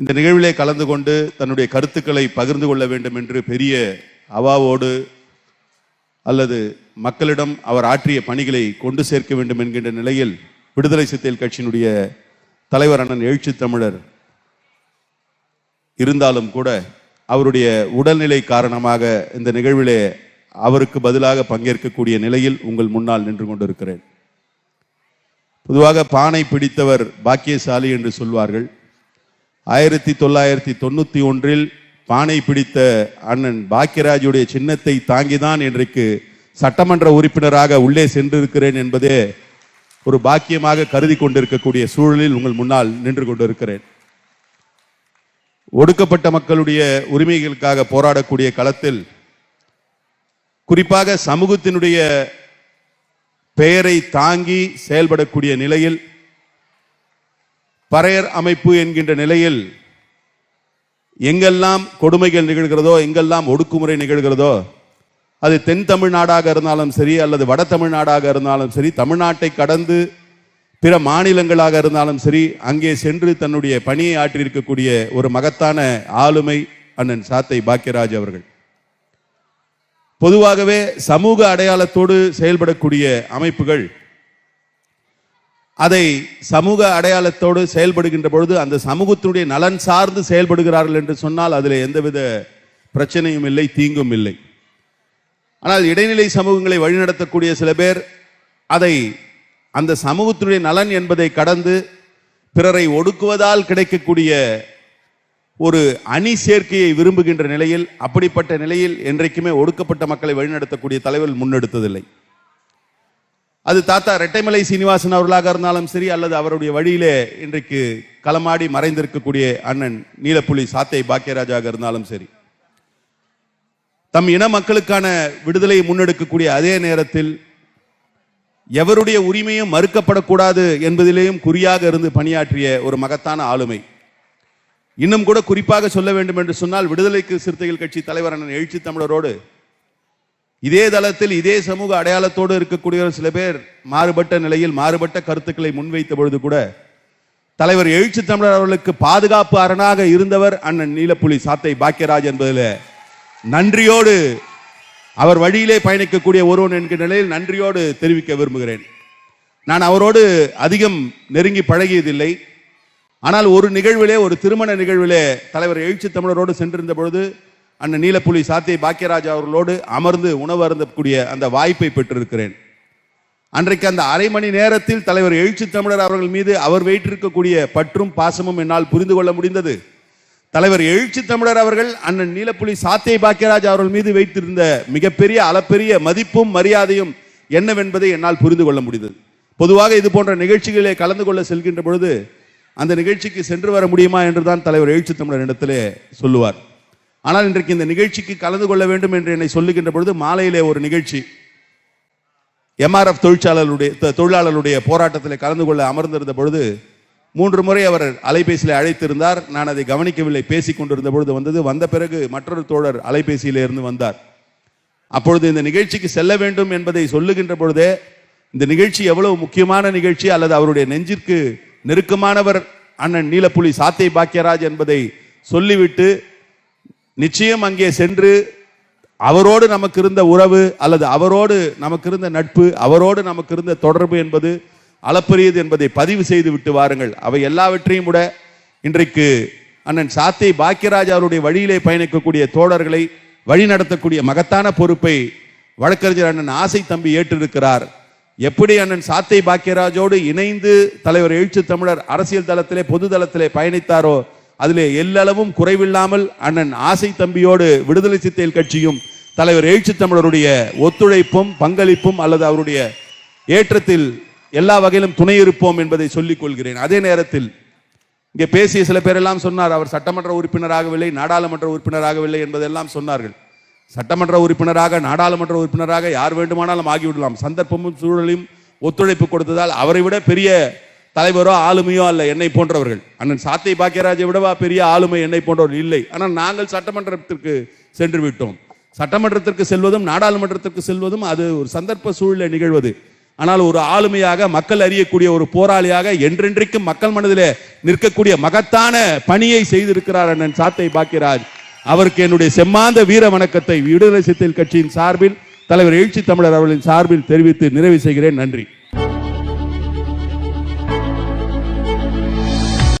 இந்த நிகழ்விலே கலந்து கொண்டு தன்னுடைய கருத்துக்களை பகிர்ந்து கொள்ள வேண்டும் என்று பெரிய அவாவோடு அல்லது மக்களிடம் அவர் ஆற்றிய பணிகளை கொண்டு சேர்க்க வேண்டும் என்கின்ற நிலையில் விடுதலை சிறுத்தைகள் கட்சியினுடைய தலைவர் அண்ணன் எழுச்சி தமிழர் இருந்தாலும் கூட அவருடைய உடல்நிலை காரணமாக இந்த நிகழ்விலே அவருக்கு பதிலாக பங்கேற்கக்கூடிய நிலையில் உங்கள் முன்னால் நின்று கொண்டிருக்கிறேன். பொதுவாக பானை பிடித்தவர் பாக்கியசாலி என்று சொல்வார்கள். ஆயிரத்தி தொள்ளாயிரத்தி தொண்ணூற்றி ஒன்றில் பானை பிடித்த அண்ணன் பாக்கியராஜுடைய சின்னத்தை தாங்கிதான் இன்றைக்கு சட்டமன்ற உறுப்பினராக உள்ளே சென்றிருக்கிறேன் என்பதே ஒரு பாக்கியமாக கருதி கொண்டிருக்கக்கூடிய சூழலில் உங்கள் முன்னால் நின்று கொண்டிருக்கிறேன். ஒடுக்கப்பட்ட மக்களுடைய உரிமைகளுக்காக போராடக்கூடிய களத்தில் குறிப்பாக சமூகத்தினுடைய பெயரை தாங்கி செயல்படக்கூடிய நிலையில் பறையர் அமைப்பு என்கின்ற நிலையில் எங்கெல்லாம் கொடுமைகள் நிகழ்கிறதோ எங்கெல்லாம் ஒடுக்குமுறை நிகழ்கிறதோ அது தென் தமிழ்நாடாக இருந்தாலும் சரி அல்லது வட தமிழ்நாடாக இருந்தாலும் சரி தமிழ்நாட்டை கடந்து பிற மாநிலங்களாக இருந்தாலும் சரி அங்கே சென்று தன்னுடைய பணியை ஆற்றியிருக்கக்கூடிய ஒரு மகத்தான ஆளுமை அண்ணன் சாத்தை பாக்கியராஜ் அவர்கள். பொதுவாகவே சமூக அடையாளத்தோடு செயல்படக்கூடிய அமைப்புகள் அதை சமூக அடையாளத்தோடு செயல்படுகின்ற பொழுது அந்த சமூகத்தினுடைய நலன் சார்ந்து செயல்படுகிறார்கள் என்று சொன்னால் அதில் எந்தவித பிரச்சனையும் இல்லை தீங்கும் இல்லை. ஆனால் இடைநிலை சமூகங்களை வழிநடத்தக்கூடிய சில பேர் அதை அந்த சமூகத்தினுடைய நலன் என்பதை கடந்து பிறரை ஒடுக்குவதால் கிடைக்கக்கூடிய ஒரு அணி சேர்க்கையை விரும்புகின்ற நிலையில் அப்படிப்பட்ட நிலையில் என்றைக்குமே ஒடுக்கப்பட்ட மக்களை வழிநடத்தக்கூடிய தலைவர்கள் முன்னெடுத்ததில்லை. அது தாத்தா ரெட்டைமலை சீனிவாசன் அவர்களாக இருந்தாலும் சரி அல்லது அவருடைய வழியிலே இன்றைக்கு களமாடி மறைந்திருக்கக்கூடிய அண்ணன் நீலப்புலி சாத்தை பாக்கியராஜாக இருந்தாலும் சரி. தம் இன மக்களுக்கான விடுதலையை முன்னெடுக்கக்கூடிய அதே நேரத்தில் எவருடைய உரிமையும் மறுக்கப்படக்கூடாது என்பதிலேயும் குறியாக இருந்து பணியாற்றிய ஒரு மகத்தான ஆளுமை. இன்னும் கூட குறிப்பாக சொல்ல வேண்டும் என்று சொன்னால் விடுதலைக்கு சிறுத்தைகள் கட்சி தலைவர் அண்ணன் எழுச்சி தமிழரோடு இதே தளத்தில் இதே சமூக அடையாளத்தோடு இருக்கக்கூடிய சில பேர் மாறுபட்ட நிலையில் மாறுபட்ட கருத்துக்களை முன்வைத்த பொழுது கூட தலைவர் எழுச்சி தமிழர் அவர்களுக்கு பாதுகாப்பு அரணாக இருந்தவர் அண்ணன் நீலப்புலி சாத்தை பாக்கியராஜ் என்பதில் நன்றியோடு அவர் வழியிலே பயணிக்கக்கூடிய ஒருவன் என்கிற நிலையில் நன்றியோடு தெரிவிக்க விரும்புகிறேன். நான் அவரோடு அதிகம் நெருங்கி பழகியதில்லை. ஆனால் ஒரு நிகழ்விலே ஒரு திருமண நிகழ்விலே தலைவர் எழுச்சி தமிழரோடு சென்றிருந்த பொழுது அண்ணன் நீலப்புலி சாத்திய பாக்கியராஜ் அவர்களோடு அமர்ந்து உணவு அருந்தக்கூடிய அந்த வாய்ப்பை பெற்றிருக்கிறேன். அன்றைக்கு அந்த அரை மணி நேரத்தில் தலைவர் எழுச்சி தமிழர் அவர்கள் மீது அவர் வைத்திருக்கக்கூடிய பற்றும் பாசமும் என்னால் புரிந்து கொள்ள முடிந்தது. தலைவர் எழுச்சி தமிழர் அவர்கள் அண்ணன் நீலப்புலி சாத்திய பாக்கியராஜ் அவர்கள் மீது வைத்திருந்த மிகப்பெரிய அளப்பெரிய மதிப்பும் மரியாதையும் என்னவென்பதை என்னால் புரிந்து கொள்ள முடிந்தது. பொதுவாக இது போன்ற நிகழ்ச்சிகளிலே கலந்து கொள்ள செல்கின்ற பொழுது அந்த நிகழ்ச்சிக்கு சென்று வர முடியுமா என்றுதான் தலைவர் எழுச்சி தமிழர் இடத்திலே சொல்லுவார். ஆனால் இன்றைக்கு இந்த நிகழ்ச்சிக்கு கலந்து கொள்ள வேண்டும் என்று என்னை சொல்லுகின்ற பொழுது மாலையிலே ஒரு நிகழ்ச்சி. எம்ஆர்எஃப் தொழிற்சாளர்களுடைய தொழிலாளருடைய போராட்டத்தில் கலந்து கொள்ள அமர்ந்திருந்த பொழுது மூன்று முறை அவர் அலைபேசியில் அழைத்திருந்தார். நான் அதை கவனிக்கவில்லை. பேசிக் கொண்டிருந்த பொழுது வந்தது. வந்த பிறகு மற்றொரு தோழர் அலைபேசியிலிருந்து வந்தார். அப்பொழுது இந்த நிகழ்ச்சிக்கு செல்ல வேண்டும் என்பதை சொல்லுகின்ற பொழுதே இந்த நிகழ்ச்சி எவ்வளவு முக்கியமான நிகழ்ச்சி அல்லது அவருடைய நெஞ்சிற்கு நெருக்கமானவர் அண்ணன் நீலப்புலி சாத்தை பாக்கியராஜ் என்பதை சொல்லிவிட்டு நிச்சயம் அங்கே சென்று அவரோடு நமக்கு இருந்த உறவு அல்லது அவரோடு நமக்கு இருந்த நட்பு அவரோடு நமக்கு இருந்த தொடர்பு என்பது அளப்பரியது என்பதை பதிவு செய்து விட்டு வாருங்கள். அவை எல்லாவற்றையும் விட இன்றைக்கு அண்ணன் சாத்தை பாக்கியராஜ் அவருடைய வழியிலே பயணிக்கக்கூடிய தோழர்களை வழி நடத்தக்கூடிய மகத்தான பொறுப்பை வழக்கறிஞர் அண்ணன் ஆசை தம்பி ஏற்றிருக்கிறார். எப்படி அண்ணன் சாத்தை பாக்கியராஜோடு இணைந்து தலைவர் எழுச்சி தமிழர் அரசியல் தளத்திலே பொது தளத்திலே பயணித்தாரோ அதிலே எல்லளவும் குறைவில்லாமல் அண்ணன் ஆசை தம்பியோடு விடுதலை சித்தையில் கட்சியும் தலைவர் எழுச்சி தமிழருடைய ஒத்துழைப்பும் பங்களிப்பும் அல்லது அவருடைய ஏற்றத்தில் எல்லா வகையிலும் துணை இருப்போம் என்பதை சொல்லிக் கொள்கிறேன். அதே நேரத்தில் இங்கே பேசிய சில பேரெல்லாம் சொன்னார் அவர் சட்டமன்ற உறுப்பினராகவில்லை நாடாளுமன்ற உறுப்பினராகவில்லை என்பதெல்லாம் சொன்னார்கள். சட்டமன்ற உறுப்பினராக நாடாளுமன்ற உறுப்பினராக யார் வேண்டுமானாலும் ஆகிவிடலாம். சந்தர்ப்பமும் சூழலையும் ஒத்துழைப்பு கொடுத்ததால் அவரை விட பெரிய தலைவரோ ஆளுமையோ அல்ல என்னை போன்றவர்கள். அண்ணன் சாத்தை பாக்கியராஜை விடவா பெரிய ஆளுமை என்னை போன்றவர்கள் இல்லை. ஆனால் நாங்கள் சட்டமன்றத்திற்கு சென்று விட்டோம் சட்டமன்றத்திற்கு செல்வதும் நாடாளுமன்றத்திற்கு செல்வதும் அது ஒரு சந்தர்ப்ப சூழலை நிகழ்வது. ஆனால் ஒரு ஆளுமையாக மக்கள் அறியக்கூடிய ஒரு போராளியாக என்றென்றைக்கும் மக்கள் மனதில் நிற்கக்கூடிய மகத்தான பணியை செய்திருக்கிறார் அண்ணன் சாத்தை பாக்கியராஜ். அவருக்கு என்னுடைய செம்மாந்த வீர வணக்கத்தை விடுதலை சிறுத்தைகள் கட்சியின் சார்பில் தலைவர் எழுச்சி தமிழர் அவர்களின் சார்பில் தெரிவித்து நிறைவு செய்கிறேன். நன்றி.